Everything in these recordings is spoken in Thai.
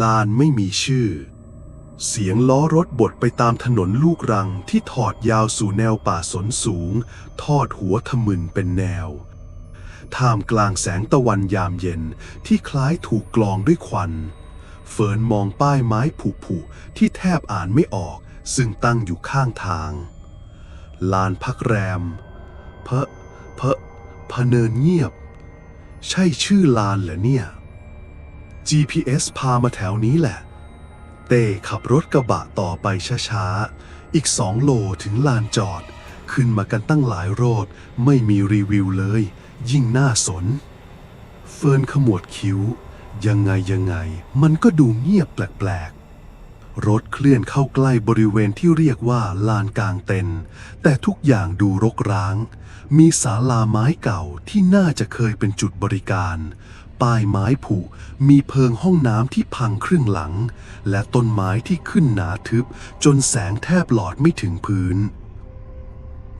ลานไม่มีชื่อ เสียงล้อรถบดไปตามถนนลูกรังที่ถอดยาวสู่แนวป่าสนสูง ทอดหัวทะมึนเป็นแนว ท่ามกลางแสงตะวันยามเย็นที่คล้ายถูกกลองด้วยควัน เฟิร์นมองป้ายไม้ผุๆที่แทบอ่านไม่ออก ซึ่งตั้งอยู่ข้างทาง ลานพักแรม เพอะเพอะพะเนินเงียบ ใช่ชื่อลานเหรอเนี่ย GPS พามาแถวนี้แหละ เต้ขับรถกระบะต่อไปช้าๆ อีกสองโลถึงลานจอด ขึ้นมากันตั้งหลายโรด ไม่มีรีวิวเลย ยิ่งน่าสน เฟิร์นขมวดคิ้ว ยังไงยังไง มันก็ดูเงียบแปลกๆ รถเคลื่อนเข้าใกล้บริเวณที่เรียกว่าลานกลางเต็นแต่ทุกอย่างดูรกร้าง มีศาลาไม้เก่าที่น่าจะเคยเป็นจุดบริการ ป้ายไม้ผุ มีเพิงห้องน้ำที่พังครึ่งหลัง และต้นไม้ที่ขึ้นหนาทึบ จนแสงแทบหลอดไม่ถึงพื้น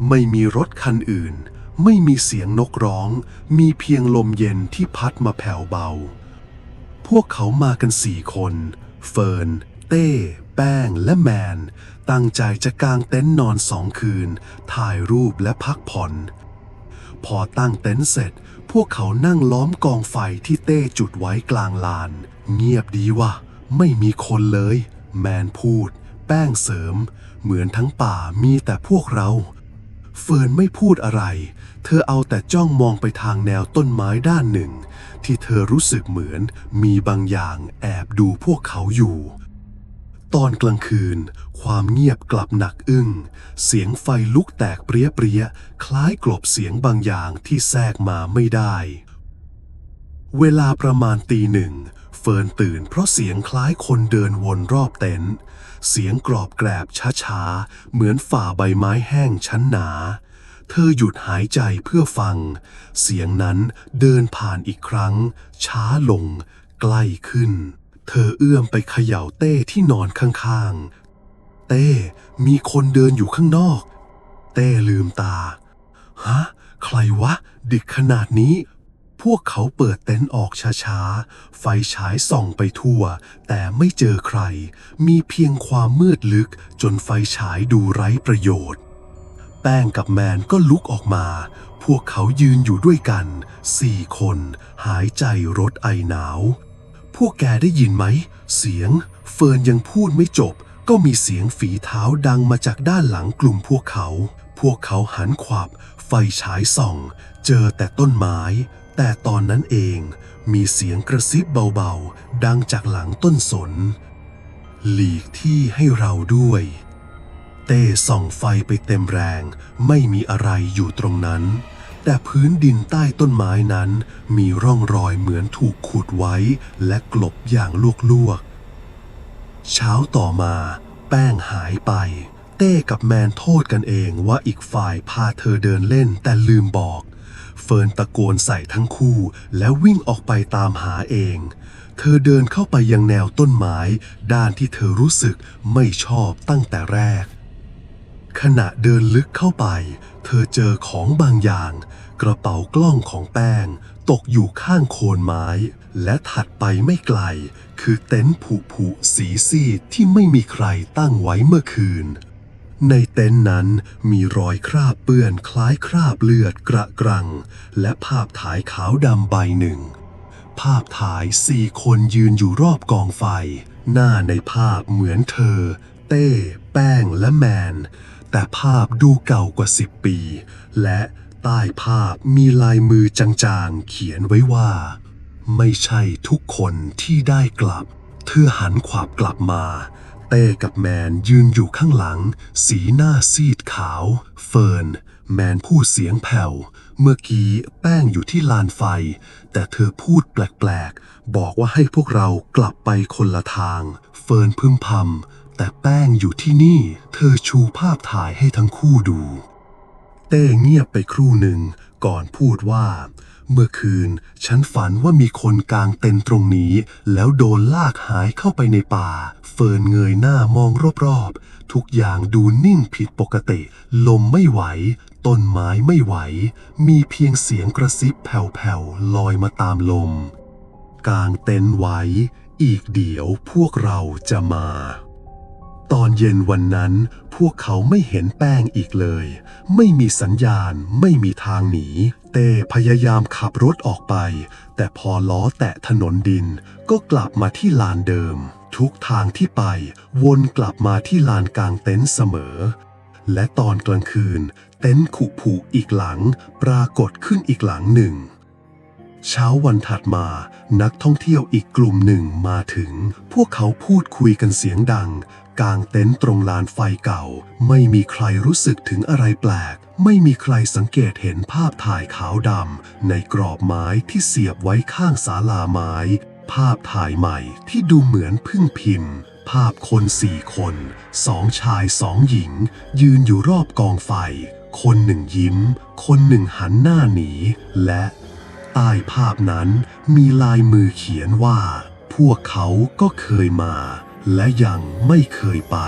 ไม่มีรถคันอื่น ไม่มีเสียงนกร้อง มีเพียงลมเย็นที่พัดมาแผ่วเบา พวกเขามากันสี่คน เฟิร์น เต้ แป้ง และแมน ตั้งใจจะกางเต็นท์นอนสองคืน ถ่ายรูปและพักผ่อนพอตั้งเต็นท์เสร็จ พวกเขานั่งล้อมกองไฟที่เต้จุดไว้กลางลาน เงียบดีว่ะไม่มีคนเลย แมนพูด แป้งเสริม เหมือนทั้งป่ามีแต่พวกเรา เฟิร์นไม่พูดอะไร เธอเอาแต่จ้องมองไปทางแนวต้นไม้ด้านหนึ่ง ที่เธอรู้สึกเหมือนมีบางอย่างแอบดูพวกเขาอยู่ ตอนกลางคืน ความเงียบกลับหนักอึ้ง เสียงไฟลุกแตกเปรี้ยเปรี้ยๆคล้ายกลบเสียงบางอย่างที่แทรกมาไม่ได้ เวลาประมาณตีหนึ่ง เฟิร์นตื่นเพราะเสียงคล้ายคนเดินวนรอบเต็นท์เสียงกรอบแกรบช้าๆ เหมือนฝ่าใบไม้แห้งชั้นหนา เธอหยุดหายใจเพื่อฟัง เสียงนั้นเดินผ่านอีกครั้ง ช้าลง ใกล้ขึ้น เธอเอื้อมไปเขย่าเต้ที่นอนข้างๆ เต้มีคนเดินอยู่ข้างนอก เต้ลืมตา ฮะ ใครวะ ดึกขนาดนี้ พวกเขาเปิดเต็นท์ออกช้าๆ ไฟฉายส่องไปทั่ว แต่ไม่เจอใคร มีเพียงความมืดลึกจนไฟฉายดูไร้ประโยชน์ แป้งกับแมนก็ลุกออกมา พวกเขายืนอยู่ด้วยกันสี่คน หายใจรดไอหนาว พวกแกได้ยินไหม เสียง เฟิร์นยังพูดไม่จบ ก็มีเสียงฝีเท้าดังมาจากด้านหลังกลุ่มพวกเขา พวกเขาหันขวับ ไฟฉายส่อง เจอแต่ต้นไม้ แต่ตอนนั้นเอง มีเสียงกระซิบเบาๆ ดังจากหลังต้นสน หลีกที่ให้เราด้วย เต้ส่องไฟไปเต็มแรง ไม่มีอะไรอยู่ตรงนั้น แต่พื้นดินใต้ต้นไม้นั้น มีร่องรอยเหมือนถูกขุดไว้ และกลบอย่างลวกๆ เช้าต่อมา แป้งหายไป เต้กับแมนโทษกันเองว่าอีกฝ่ายพาเธอเดินเล่นแต่ลืมบอก เฟิร์นตะโกนใส่ทั้งคู่แล้ววิ่งออกไปตามหาเอง เธอเดินเข้าไปยังแนวต้นไม้ ด้านที่เธอรู้สึกไม่ชอบตั้งแต่แรก ขณะเดินลึกเข้าไป เธอเจอของบางอย่าง กระเป๋ากล้องของแป้ง ตกอยู่ข้างโคนไม้ และถัดไปไม่ไกล คือเต็นท์ผุผุสีซีดที่ไม่มีใครตั้งไว้เมื่อคืน ในเต็นท์นั้นมีรอยคราบเปื้อนคล้ายคราบเลือดกระกรัง และภาพถ่ายขาวดำใบหนึ่ง ภาพถ่ายสี่คนยืนอยู่รอบกองไฟ หน้าในภาพเหมือนเธอเต้ แป้งและแมน แต่ภาพดูเก่ากว่าสิบปี และใต้ภาพมีลายมือจางๆ เขียนไว้ว่า ไม่ใช่ทุกคนที่ได้กลับ เธอหันขวาบกลับมา เต้กับแมนยืนอยู่ข้างหลัง สีหน้าซีดขาว เฟิร์น แมนพูดเสียงแผ่ว เมื่อกี้แป้งอยู่ที่ลานไฟ แต่เธอพูดแปลกๆ บอกว่าให้พวกเรากลับไปคนละทาง เฟิร์นพึมพำ แต่แป้งอยู่ที่นี่ เธอชูภาพถ่ายให้ทั้งคู่ดู เต้เงียบไปครู่หนึ่งก่อนพูดว่า เมื่อคืนฉันฝันว่ามีคนกางเต็นตรงนี้ แล้วโดนลากหายเข้าไปในป่า เฟิร์นเงยหน้ามองรอบๆ ทุกอย่างดูนิ่งผิดปกติ ลมไม่ไหว ต้นไม้ไม่ไหว มีเพียงเสียงกระซิบแผ่วๆลอยมาตามลมกางเต็นไว้ อีกเดี๋ยวพวกเราจะมา ตอนเย็นวันนั้น พวกเขาไม่เห็นแป้งอีกเลย ไม่มีสัญญาณ ไม่มีทางหนี เต้พยายามขับรถออกไป แต่พอล้อแตะถนนดิน ก็กลับมาที่ลานเดิม ทุกทางที่ไป วนกลับมาที่ลานกลางเต็นท์เสมอ และตอนกลางคืน เต็นท์ขุผูอีกหลัง ปรากฏขึ้นอีกหลังหนึ่งเช้าวันถัดมานักท่องเที่ยวอีกกลุ่มหนึ่งมาถึง พวกเขาพูดคุยกันเสียงดัง กลางเต็นท์ตรงลานไฟเก่า ไม่มีใครรู้สึกถึงอะไรแปลก ไม่มีใครสังเกตเห็นภาพถ่ายขาวดำในกรอบไม้ที่เสียบไว้ข้างศาลาไม้ ภาพถ่ายใหม่ที่ดูเหมือนพึ่งพิมพ์ ภาพคนสี่คนสองชายสองหญิง ยืนอยู่รอบกองไฟ คนหนึ่งยิ้ม คนหนึ่งหันหน้าหนี และใต้ภาพนั้นมีลายมือเขียนว่า พวกเขาก็เคยมา และยังไม่เคยไป